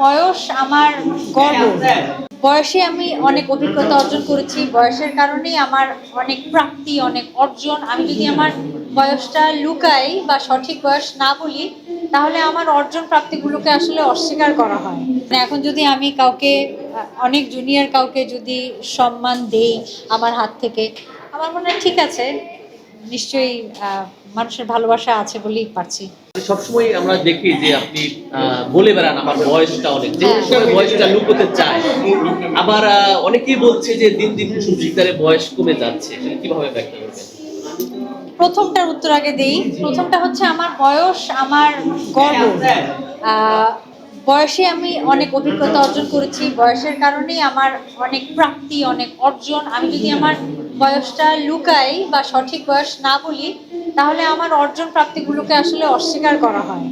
বয়স আমার গর্ব। বয়সে আমি অনেক অভিজ্ঞতা অর্জন করেছি। বয়সের কারণেই আমার অনেক প্রাপ্তি, অনেক অর্জন। আমি যদি আমার বয়সটা লুকাই বা সঠিক বয়স না বলি, তাহলে আমার অর্জন প্রাপ্তিগুলোকে আসলে অস্বীকার করা হয়। এখন যদি আমি কাউকে, অনেক জুনিয়র কাউকে যদি সম্মান দেই আমার হাত থেকে, আমার মনে হয় ঠিক আছে। নিশ্চয়ই মানুষের ভালোবাসা আছে বলেই পারছি। সবসময় আমরা দেখি যে আপনি বলে বেড়ান আমার বয়সটা অনেক যে হ্যাঁ। বয়সটা লুকোতে চায়। আবার অনেকেই বলছে যে দিন দিন কুসুম শিকদারের বয়স কমে যাচ্ছে কীভাবে ব্যাখ্যা করবেন? প্রথমটার উত্তর আগে দেই। প্রথমটা হচ্ছে আমার বয়স আমার গর্ব। আহ, বয়সে আমি অনেক অভিজ্ঞতা অর্জন করেছি। বয়সের কারণেই আমার অনেক প্রাপ্তি অনেক অর্জন। আমি যদি আমার বয়সটা লুকাই বা সঠিক বয়স না বলি, তাহলে আমার অর্জন প্রাপ্তিগুলোকে আসলে অস্বীকার করা হয়।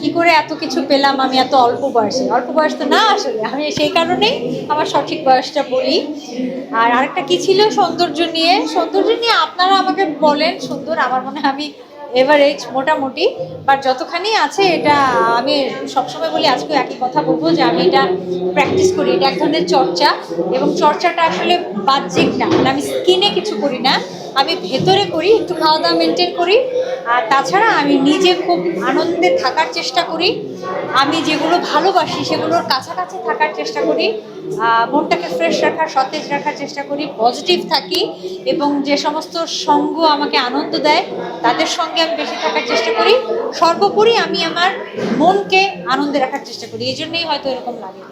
কি করে এত কিছু পেলাম আমি এত অল্প বয়সে? অল্প বয়স তো না আসলে, আমি সেই কারণেই আমার সঠিক বয়সটা বলি। আর আরেকটা কি ছিল সৌন্দর্য নিয়ে? সৌন্দর্য নিয়ে আপনারা আমাকে বলেন, সুন্দর, আমার মনে হয় আমি এভারেজ মোটামুটি বাট যতখানি আছে এটা আমি সবসময় বলি, আজকে একই কথা বলব যে আমি এটা প্র্যাকটিস করি। এটা এক ধরনের চর্চা এবং চর্চাটা আসলে বাহ্যিক না মানে আমি স্কিনে কিছু করি না। আমি ভেতরে করি, একটু খাওয়া দাওয়া মেনটেন করি। আর তাছাড়া আমি নিজে খুব আনন্দে থাকার চেষ্টা করি। আমি যেগুলো ভালোবাসি সেগুলোর কাছাকাছি থাকার চেষ্টা করি। মনটাকে ফ্রেশ রাখার সতেজ রাখার চেষ্টা করি পজিটিভ থাকি এবং যে সমস্ত সঙ্গ আমাকে আনন্দ দেয় তাদের সঙ্গে আমি বেশি থাকার চেষ্টা করি। সর্বোপরি আমি আমার মনকে আনন্দে রাখার চেষ্টা করি। এই জন্যই হয়তো এরকম লাগে।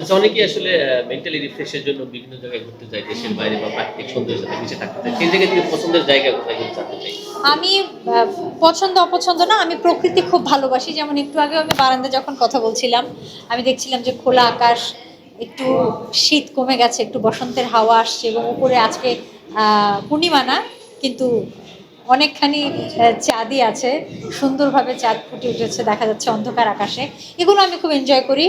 আচ্ছা অনেকেই আসলে মেন্টালি রিফ্রেশের জন্য বিভিন্ন জায়গায় ঘুরতে যায় দেশের বাইরে বা প্রাকৃতিক সৌন্দর্যের সাথে মিশে থাকতে চায়। সেই জায়গায় থেকে পছন্দের জায়গা কোথায় চাই? আমি পছন্দ অপছন্দ না আমি প্রকৃতি খুব ভালোবাসি। যেমন একটু আগে আমি বারান্দা যখন কথা বলছিলাম আমি দেখছিলাম যে খোলা আকাশ একটু শীত কমে গেছে, একটু বসন্তের হাওয়া আসছে এবং উপরে আজকে পূর্ণিমা না, কিন্তু অনেকখানি চাঁদই আছে, সুন্দরভাবে চাঁদ ফুটে উঠেছে, দেখা যাচ্ছে অন্ধকার আকাশে। এগুলো আমি খুব এনজয় করি।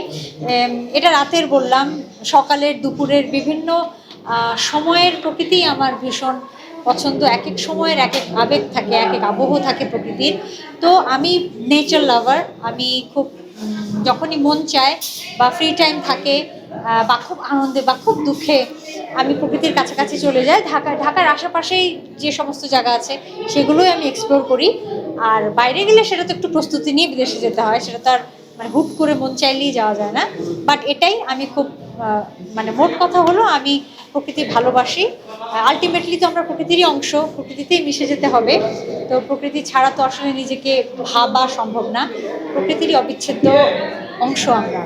এটা রাতের বললাম, সকালের, দুপুরের বিভিন্ন সময়ের প্রকৃতি আমার ভীষণ পছন্দ। এক এক সময়ের এক এক আবেগ থাকে এক এক আবহ থাকে প্রকৃতির। তো আমি নেচার লাভার আমি খুব যখনই মন চায় বা ফ্রি টাইম থাকে বা খুব আনন্দে, বা খুব দুঃখে আমি প্রকৃতির কাছাকাছি চলে যাই। ঢাকা, ঢাকার আশেপাশেই যে সমস্ত জায়গা আছে, সেগুলোই আমি এক্সপ্লোর করি। আর বাইরে গেলে সেটা তো একটু প্রস্তুতি নিয়ে বিদেশে যেতে হয়, সেটা তো আর মানে হুট করে মন চাইলেই যাওয়া যায় না। বাট এটাই আমি খুব মানে মোট কথা হলো আমি প্রকৃতি ভালোবাসি। আলটিমেটলি তো আমরা প্রকৃতিরই অংশ, প্রকৃতিতেই মিশে যেতে হবে। তো প্রকৃতি ছাড়া তো আসলে নিজেকে ভাবা সম্ভব না। প্রকৃতিরই অবিচ্ছেদ্য অংশ আমরা।